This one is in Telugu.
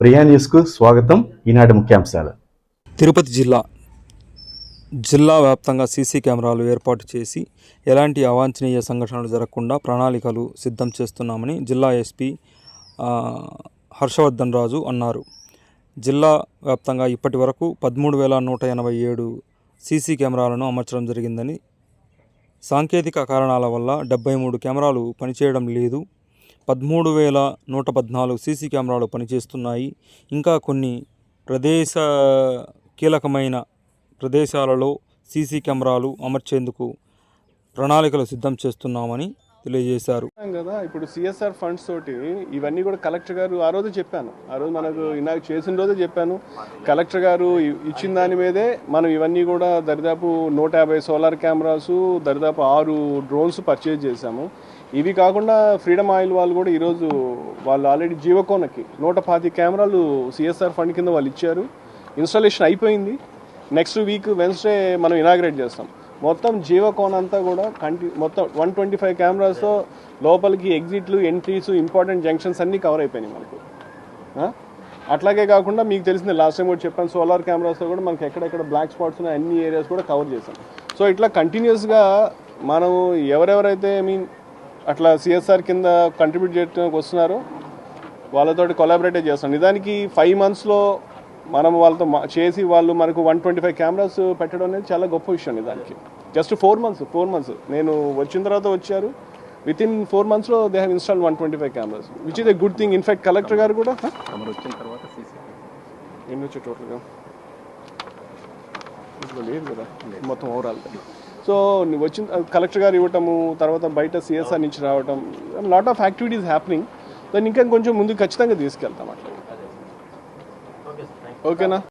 ప్రియా న్యూస్కు స్వాగతం. ఈనాటి ముఖ్యాంశాలు. తిరుపతి జిల్లా జిల్లా వ్యాప్తంగా సీసీ కెమెరాలు ఏర్పాటు చేసి ఎలాంటి అవాంఛనీయ సంఘటనలు జరగకుండా ప్రణాళికలు సిద్ధం చేస్తున్నామని జిల్లా ఎస్పీ హర్షవర్ధన్ రాజు అన్నారు. జిల్లా వ్యాప్తంగా ఇప్పటి వరకు పదమూడు వేల నూట ఎనభై ఏడు సీసీ కెమెరాలను అమర్చడం జరిగిందని సాంకేతిక కారణాల వల్ల డెబ్బై మూడు కెమెరాలు పనిచేయడం లేదు. పదమూడు వేల నూట పద్నాలుగు సీసీ కెమెరాలు పనిచేస్తున్నాయి. ఇంకా కొన్ని ప్రదేశ కీలకమైన ప్రదేశాలలో సీసీ కెమెరాలు అమర్చేందుకు ప్రణాళికలు సిద్ధం చేస్తున్నామని తెలియజేశారు. కదా ఇప్పుడు సిఎస్ఆర్ ఫండ్స్ తోటి ఇవన్నీ కూడా కలెక్టర్ గారు ఆ రోజు చెప్పాను. ఆ రోజు మనకు నాకు చేసిన రోజే చెప్పాను. కలెక్టర్ గారు ఇచ్చిన దాని మీదే మనం ఇవన్నీ కూడా దరిదాపు నూట యాభై సోలార్ కెమెరాస్ దరిదాపు ఆరు డ్రోన్స్ పర్చేజ్ చేశాము. ఇవి కాకుండా ఫ్రీడమ్ ఆయిల్ వాళ్ళు కూడా ఈరోజు వాళ్ళు ఆల్రెడీ జీవకోనకి నూట పాతి కెమెరాలు సిఎస్ఆర్ ఫండ్ కింద వాళ్ళు ఇచ్చారు. ఇన్స్టాలేషన్ అయిపోయింది. నెక్స్ట్ వీక్ వెన్స్డే మనం ఇనాగ్రేట్ చేస్తాం. మొత్తం జీవకోన్ అంతా కూడా కంటి మొత్తం వన్ ట్వంటీ ఫైవ్ కెమెరాస్తో లోపలికి ఎగ్జిట్లు ఎంట్రీస్ ఇంపార్టెంట్ జంక్షన్స్ అన్నీ కవర్ అయిపోయినాయి మనకు. అట్లాగే కాకుండా మీకు తెలిసింది లాస్ట్ టైం కూడా చెప్పాను సోలార్ కెమెరాస్తో కూడా మనకి ఎక్కడెక్కడ బ్లాక్ స్పాట్స్ ఉన్నాయి అన్ని ఏరియాస్ కూడా కవర్ చేశాం. సో ఇట్లా కంటిన్యూస్గా మనము ఎవరెవరైతే ఐ మీన్ అట్లా సిఎస్ఆర్ కింద కంట్రిబ్యూట్ చేయడానికి వస్తున్నారో వాళ్ళతోటి కొలాబరేట్ చేస్తాం. నిజానికి ఫైవ్ మంత్స్లో మనం వాళ్ళతో మా- చేసి వాళ్ళు మనకు వన్ ట్వంటీ ఫైవ్ కెమెరాస్ పెట్టడం అనేది చాలా గొప్ప విషయం నిజానికి. Just four months four months నేను వచ్చిన తర్వాత వచ్చారు. విత్ ఇన్ ఫోర్ మంత్స్లో they have install one twenty five cameras which is a good thing in fact collector గారు కూడా ఎన్ని వచ్చాయి టోటల్గా లేదు కదా. మొత్తం ఓవరాల్ సో వచ్చిన కలెక్టర్ గారు ఇవ్వటము తర్వాత బయట సిఎస్ఆర్ నుంచి రావటం లాట్ ఆఫ్ యాక్టివిటీస్ హ్యాపెనింగ్ దాన్ని ఇంకా కొంచెం ముందు ఖచ్చితంగా తీసుకెళ్తాం అట్లా. Okay, na.